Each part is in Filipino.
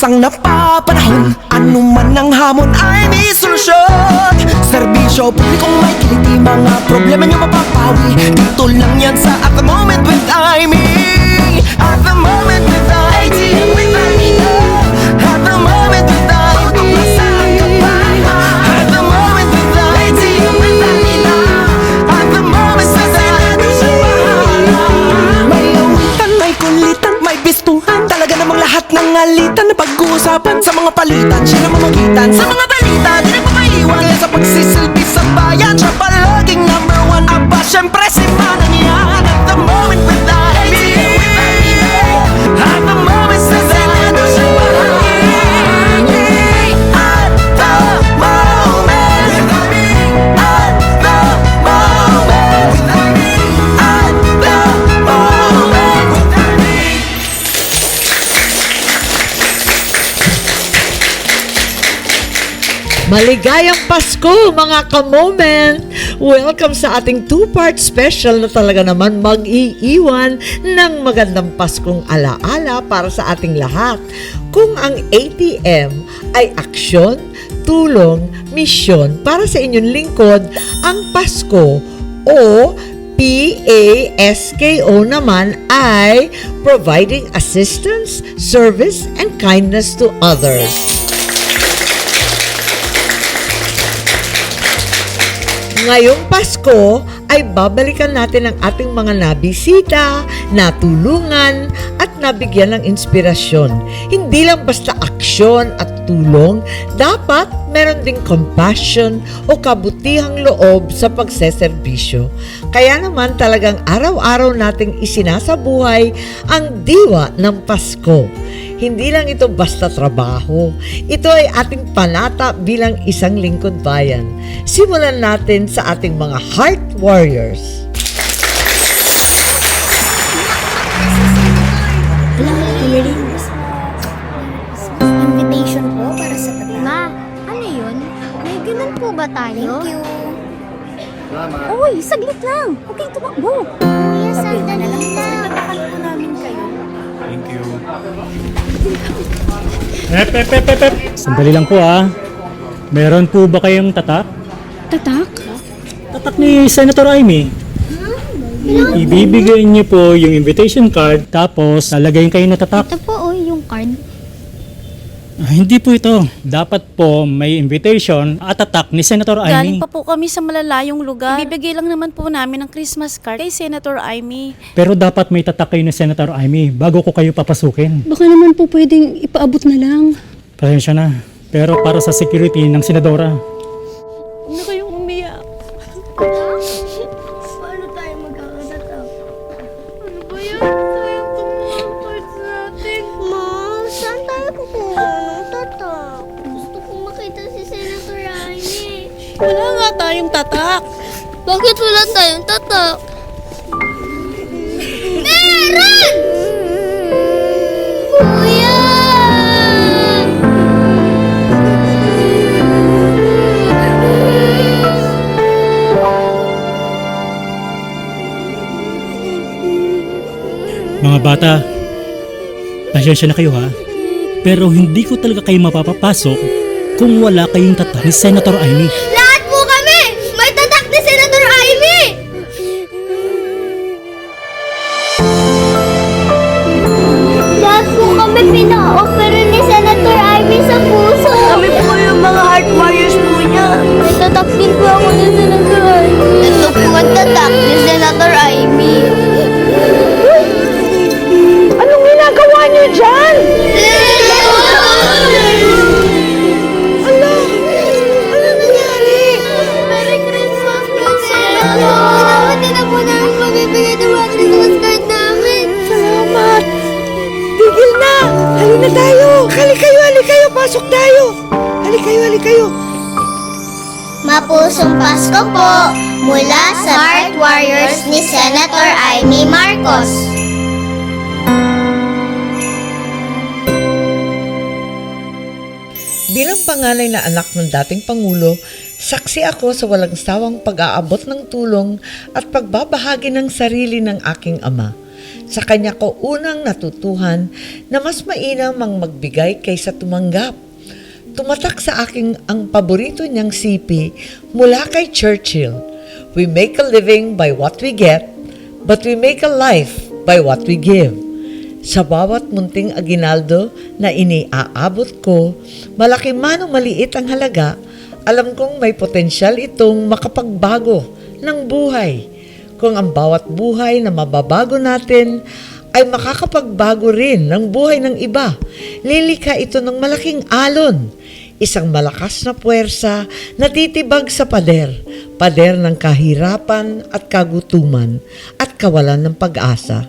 ang napapanahon Ano man ang hamon ay may solusyon. Serbisyo publikong may kiliti Mga problema nyo mapapawi. Dito lang yan sa At the Moment with Amy At the Moment with ng alitan na pag-uusapan Sa mga palitan, siya na mamagitan. Sa mga balita, di nagpapaiwan Kaya sa pagsisilbi sa bayan. Siya palaging number one. Aba, syempre si Manang Maligayang Pasko mga ka-moment! Welcome sa ating two-part special na talaga naman mag-iiwan ng magandang Paskong alaala para sa ating lahat. Kung ang ATM ay aksyon, tulong, misyon para sa inyong lingkod, ang Pasko o PASKO naman ay providing assistance, service, and kindness to others. Ngayong Pasko ay babalikan natin ang ating mga nabisita, natulungan at nabigyan ng inspirasyon. Hindi lang basta aksyon at tulong, dapat meron ding compassion o kabutihang loob sa pagseserbisyo. Kaya naman talagang araw-araw nating isinasabuhay ang diwa ng Pasko. Hindi lang ito basta trabaho. Ito ay ating panata bilang isang lingkod bayan. Simulan natin sa ating mga heart warriors. Invitation po para sa taga. Ma, ano yun? May ganun po ba tayo? Thank you. Uy, saglit lang. Kayong tumakbo. Kuya, sandali lang. Nagtatakal po namin kayo. Ep, ep, ep, ep, ep. Sandali lang po ah. Meron po ba kayong tatak? Tatak? Tatak ni Senator Amy. Ibibigay niyo po yung invitation card tapos lalagay kayo na tatak. Ito po, oh, yung card. Hindi po ito. Dapat po may invitation at tatak ni Senator Galing Amy. pa po kami sa malalayong lugar. Ibibigay lang naman po namin ng Christmas card kay Senator Amy. Pero dapat may tatak kayo ni Senator Amy bago ko kayo papasukin. Baka naman po pwedeng ipaabot na lang. Pasensya na. Pero para sa security ng Senadora. Bakit wala tayong tatak? Meron! Kuya! Mga bata, pasensya na kayo ha. Pero hindi ko talaga kayo mapapapasok kung wala kayong tatak ni Senator Amy. Pina-opera ni Senator Amy sa puso. Kami po yung mga heart warriors po niya. May tatak din po ako ni Senator Mapusong Pasko po mula sa Heart Warriors ni Senator Amy Marcos. Bilang panganay na anak ng dating Pangulo, saksi ako sa walang sawang pag-aabot ng tulong at pagbabahagi ng sarili ng aking ama. Sa kanya ko unang natutuhan na mas mainam ang magbigay kaysa tumanggap. Tumatak sa aking ang paborito niyang sipi mula kay Churchill. We make a living by what we get, but we make a life by what we give. Sa bawat munting aginaldo na iniaabot ko, malaki man o maliit ang halaga, alam kong may potensyal itong makapagbago ng buhay. Kung ang bawat buhay na mababago natin ay makakapagbago rin ng buhay ng iba, lilikha ito ng malaking alon. Isang malakas na puwersa na titibag sa pader, pader ng kahirapan at kagutuman at kawalan ng pag-asa.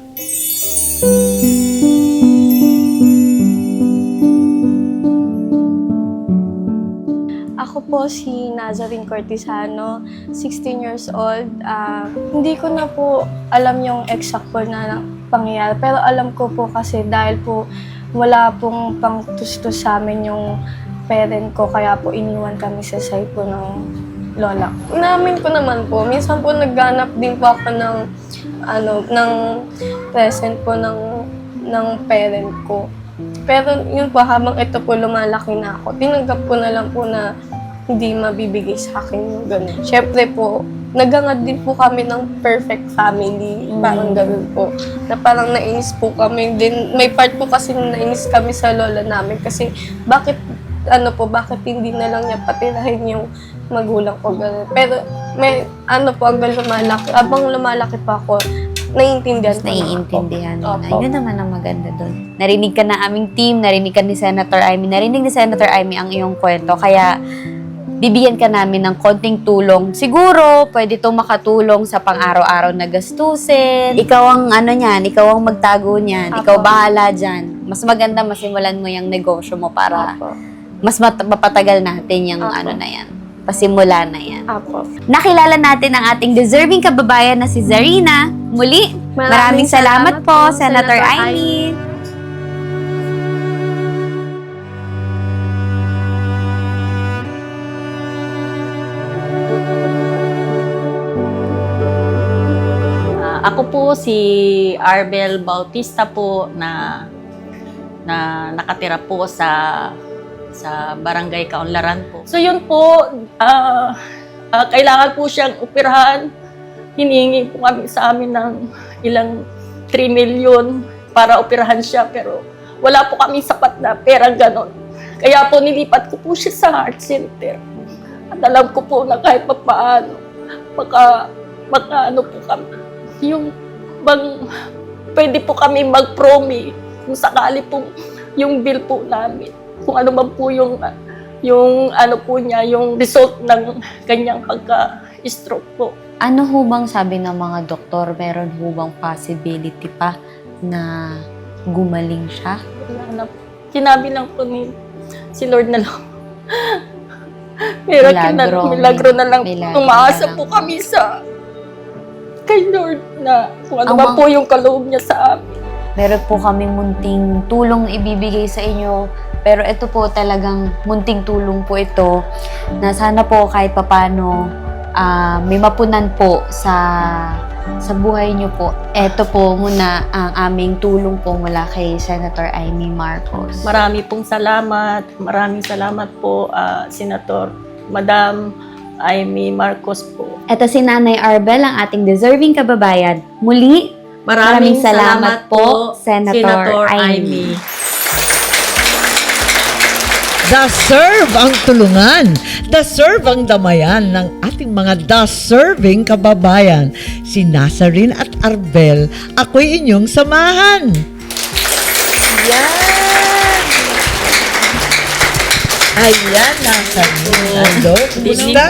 Ako po si Nazarene Cortisano, 16 years old. Ah, hindi ko na po alam yung exact na pangyayari. Pero alam ko po kasi dahil po wala pong pangtustos sa amin yung parent ko. Kaya po iniwan kami sa side po ng lola. Namin ko naman po. Minsan po nagganap din po ako ng ano, ng present po ng ng parent ko. Pero yun po, habang ito po lumalaki na ako, tinanggap ko na lang po na hindi mabibigay sa akin yung ganun. Siyempre po, nagangad din po kami ng perfect family. Parang ganun po. Na parang nainis po kami. Din, may part po kasi na nainis kami sa lola namin kasi bakit ano po, bakit hindi na lang niya patirahin yung magulang ko ganun. Pero may ano po, hanggang lumalaki, abang lumalaki pa ako, naiintindihan Mas ko naiintindihan mo na. Opo. Yun naman ang maganda doon. Narinig ka na aming team, narinig ka ni Senator Amy, narinig ni Senator Amy ang iyong kwento. Kaya, bibigyan ka namin ng konting tulong. Siguro, pwede itong makatulong sa pang-araw-araw na gastusin. Ikaw ang ano niyan, ikaw ang magtago niyan, Apo. ikaw bahala dyan. Mas maganda masimulan mo yung negosyo mo para Apo. Mas mat- mapatagal natin yung Apo. ano na yan. Pasimula na yan. Apo. Nakilala natin ang ating deserving kababayan na si Zarina. Muli, maraming, Maraming salamat, salamat po, po, Senator, Senator. Ah, ako po si Arbel Bautista po na na nakatira po sa sa Barangay Kaunlaran po. So yun po, ah, ah, kailangan po siyang operahan. Hinihingi po kami sa amin ng ilang 3 million para operahan siya pero wala po kami sapat na pera ganon. Kaya po nilipat ko po siya sa heart center. At alam ko po na kahit pa paano, maka, maka ano po kami, yung bang pwede po kami mag-promi kung sakali po yung bill po namin. Kung ano man po yung yung ano po niya, yung result ng kanyang pagka-stroke po. Ano ho bang sabi ng mga doktor? Meron ho bang possibility pa na gumaling siya? Wala na po. Sinabi lang po ni si Lord na lang. Pero Milagro. milagro, milagro na lang. Milagro Umaasa na lang. po kami sa kay Lord na kung ano Ang mga- po yung kaloob niya sa amin. Meron po kaming munting tulong na ibibigay sa inyo. Pero ito po talagang munting tulong po ito na sana po kahit papano ah, may mapunan po sa sa buhay niyo po. Ito po muna ang aming tulong po mula kay Senator Amy Marcos. Marami pong salamat. Maraming salamat po, ah, Senator Madam Amy Marcos po. Ito si Nanay Arbel, ang ating deserving kababayan. Muli, Maraming salamat po, Senator Amy. The serve ang tulungan. The serve ang damayan ng ating mga the-serving kababayan. Si Nazarene at Arbel, ako'y inyong samahan. Yan! Ayan, Nazarene. Hello, kumusta?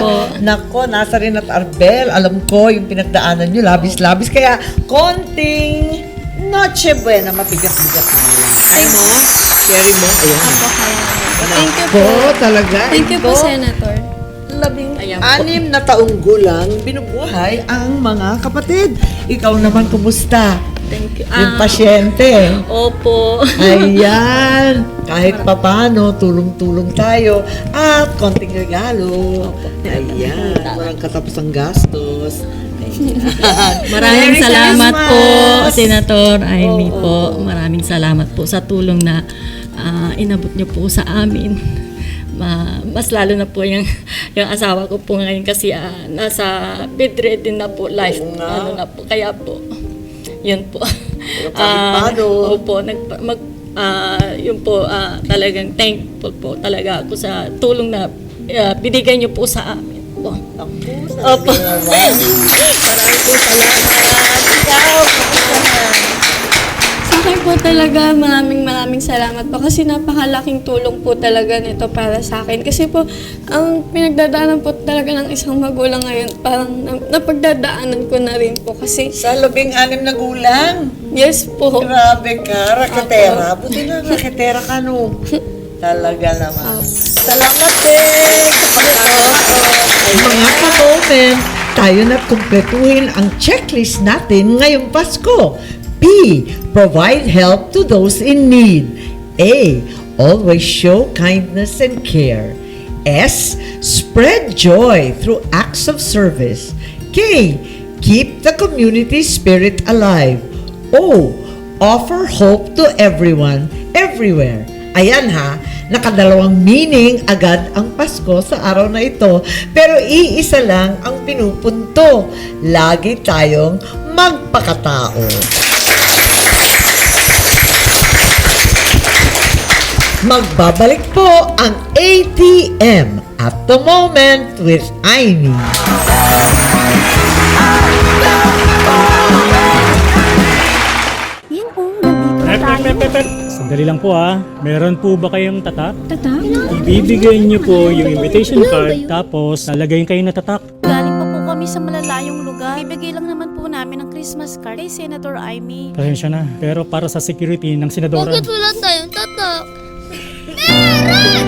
Nako, Nazarene at Arbel, alam ko yung pinagdaanan nyo, labis-labis. Kaya, konting noche buena, mabigat-bigat na lang. Ay mo, Sherry mo, ayan. Thank you Po, talaga. Thank you po, Ito, Senator. Labing Anim na taong gulang, binubuhay ang mga kapatid. Ikaw naman, kumusta? Thank you. Yung Ah, pasyente. Opo. Ayan. Kahit papano, tulong-tulong tayo. At konting regalo. Ayan. Walang katapos ang gastos. Ayan. Maraming Merry salamat po, Christmas! Senator Amy Oo. po. Maraming salamat po sa tulong na ah, inabot niyo po sa amin. Ma, mas lalo na po yung, yung asawa ko po ngayon kasi ah, nasa bedridden na po life. Oo nga. Ano na po, kaya po, yun po. paano. opo, nag, mag, ah, yun po, ah, talagang thankful po talaga ako sa tulong na ah, binigay niyo po sa amin po. Opo. Maraming po salamat. Ikaw, Akin po talaga, maraming maraming salamat po kasi napakalaking tulong po talaga nito para sa akin. Kasi po, ang pinagdadaanan po talaga ng isang magulang ngayon, parang na- napagdadaanan ko na rin po kasi, Sa labing anim na gulang. yes po. Grabe ka, raketera. Buti na raketera ka no. Talaga naman. Salamat din sa pagkakataon. Mga ka-moment, tayo na kumpletuhin ang checklist natin ngayong Pasko. P. Provide help to those in need. A. Always show kindness and care. S. Spread joy through acts of service. K. Keep the community spirit alive. O. Offer hope to everyone, everywhere. Ayan ha, nakadalawang meaning agad ang Pasko sa araw na ito. Pero iisa lang ang pinupunto. Lagi tayong magpakatao. Magbabalik po ang ATM at the moment with Aimee. Pep, pep, pep, pep, pep. Sandali lang po ha. Meron po ba kayong tatak? Tatak? Ibibigay niyo po yung invitation card tapos lalagay kayo na tatak. Galing pa po kami sa malalayong lugar. Bibigay lang naman po namin ng Christmas card kay Senator Amy. Pasensya na. Pero para sa security ng senadora. Bakit wala tayong Meron!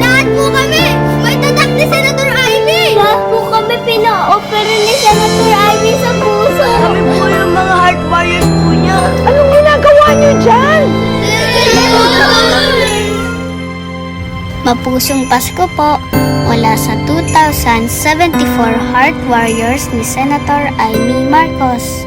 Lahat po kami! May tatak ni Senator Ivy! Lahat po kami pina-opera ni Senator Ivy sa puso! Kami po yung mga heart warriors po niya! Anong ginagawa niyo dyan? Mapusong Pasko po mula sa 2074 Heart Warriors ni Senator Amy Marcos.